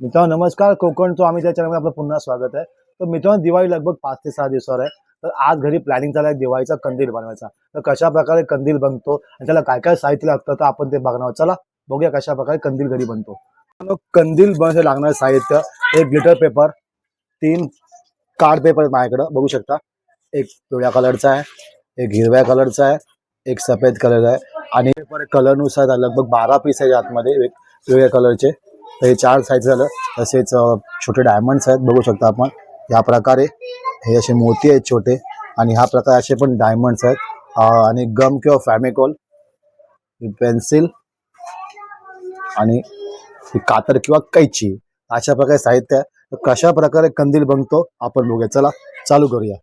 मित्रांनो नमस्कार. कोकणचो आम्ही त्या चॅनलमध्ये आपलं पुन्हा स्वागत आहे. तर मित्रांनो दिवाळी लगभग पाच ते सहा दिवसावर आहे. तर आज घरी प्लॅनिंग झाला आहे दिवाळीचा कंदील बनवायचा. तर कशा प्रकारे कंदील बनतो आणि त्याला काय काय साहित्य लागतं तर आपण ते बघणार चला बघूया कशा प्रकारे कंदील घरी बनतो. कंदील बनवायचं लागणारं साहित्य. एक ग्लिटर पेपर तीन कार्ड पेपर आहेत माझ्याकडं. बघू शकता. एक पिवळ्या कलरचा आहे एक हिरव्या कलरचा आहे एक सफेद कलर आहे. आणि पेपर कलरनुसार लगभग बारा पीस आहे आतमध्ये. एक पिवळ्या कलरचे तर हे चार साईज झालं. तसेच छोटे डायमंड्स आहेत बघू शकता आपण. या प्रकारे हे असे मोती आहेत छोटे आणि ह्या प्रकारे असे पण डायमंड्स आहेत. आणि गम किंवा फॅमिकॉल पेन्सिल आणि ही कातर किंवा कैची. अशा प्रकारे साहित्य आहे. कशा प्रकारे कंदील बनतो आपण बघूया. चला चालू करूया.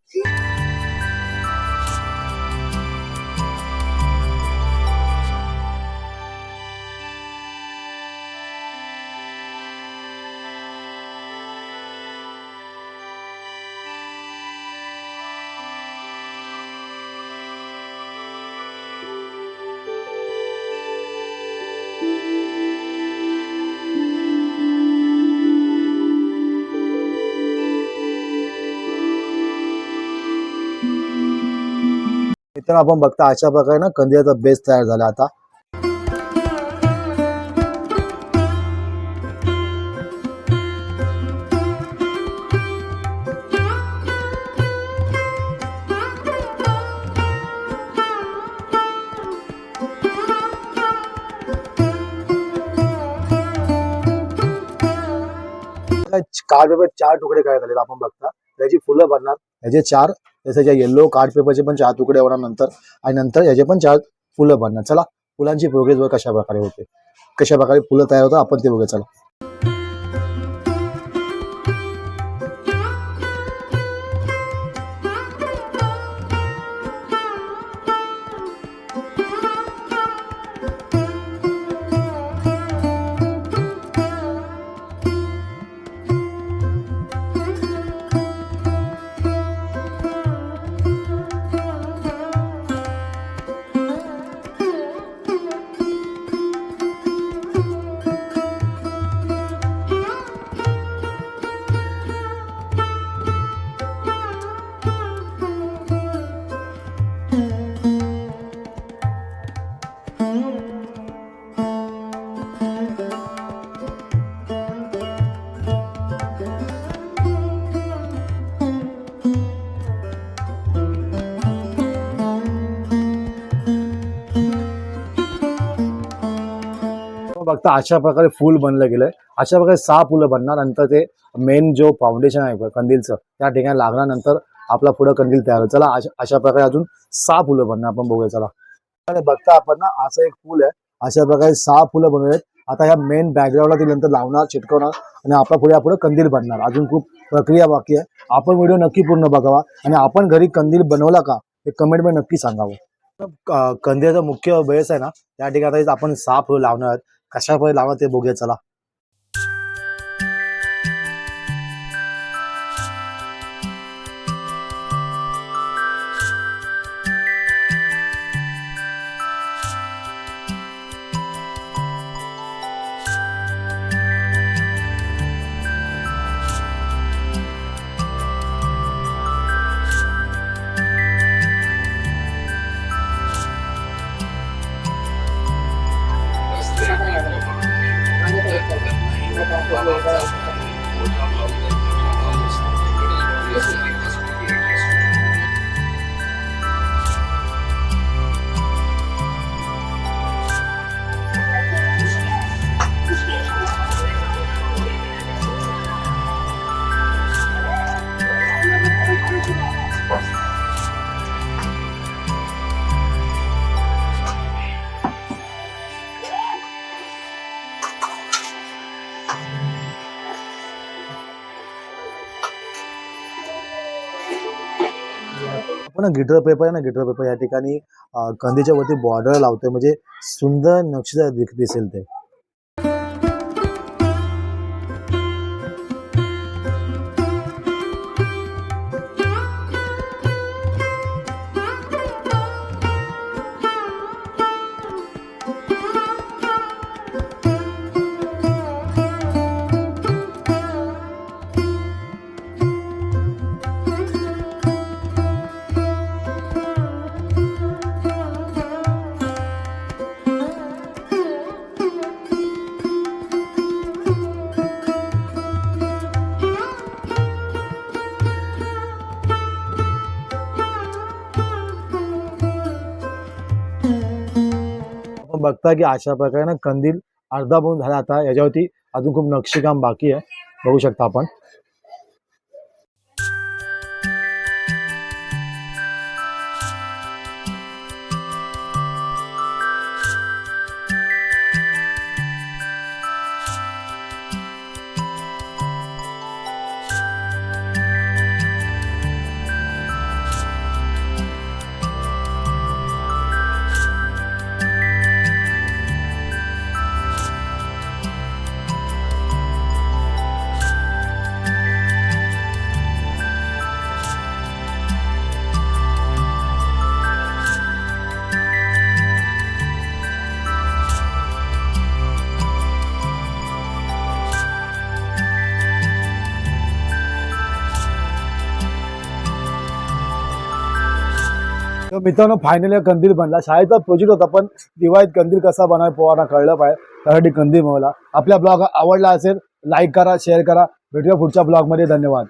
तर आपण बघता अशा प्रकारे ना कंदिलाचा बेस तयार झाला आता. कार्ड पेपर चार तुकडे काय झाले आपण बघता. त्याची फुलं भरणार याचे चार त्याच्या येल्लो कार्ड पेपरचे पण चार तुकडे होणार नंतर. आणि नंतर याचे पण चार फुलं बनणार. चला फुलांची प्रोग्रेस बघ कशा प्रकारे होते. कशा प्रकारे फुलं तयार होतात आपण ते बघूया. चला. बघता अशा प्रकारे फुल बनलं गेलंय. अशा प्रकारे सहा फुलं बनणार. नंतर ते मेन जो फाउंडेशन आहे कंदीलचं त्या ठिकाणी लागल्यानंतर आपला पुढं कंदील तयार होईल. चला अशा अशा प्रकारे अजून सहा फुलं बनणार आपण बघूया. चला. बघता आपण ना असं एक फुल आहे. अशा प्रकारे सहा फुलं बनवलेत आता ह्या मेन बॅकग्राऊंडला ती नंतर लावणार चिटकवणार आणि आपला पुढे पुढे कंदील बनणार. अजून खूप प्रक्रिया बाकी आहे. आपण व्हिडिओ नक्की पूर्ण बघावा. आणि आपण घरी कंदील बनवला का हे कमेंटमध्ये नक्की सांगावं. क- मुख्य बेस आहे ना त्या ठिकाणी आपण सहा फुलं लावणार आहेत. कशा प्रकारे लावा ते बघूया चला. Obrigado. आपण गिटर पेपर आहे ना गिटर पेपर या ठिकाणी कंदीच्या वरती बॉर्डर लावतोय. म्हणजे सुंदर नक्षीदार दिसेल ते. बघता की अशा प्रकारे ना कंदील अर्धा बनून झाला आता. याच्यावरती अजून खूप नक्षीकाम बाकी आहे. बघू शकता आपण. मित्रांनो फायनली कंदील बनला. शाळेचा प्रोजेक्ट होता पण दिवाळीत कंदील कसा बनवाय पोवाना कळलं पाहिजे. त्यासाठी कंदील बनवला. आपला ब्लॉग आवडला असेल लाईक करा शेअर करा. भेटूया पुढच्या ब्लॉगमध्ये धन्यवाद.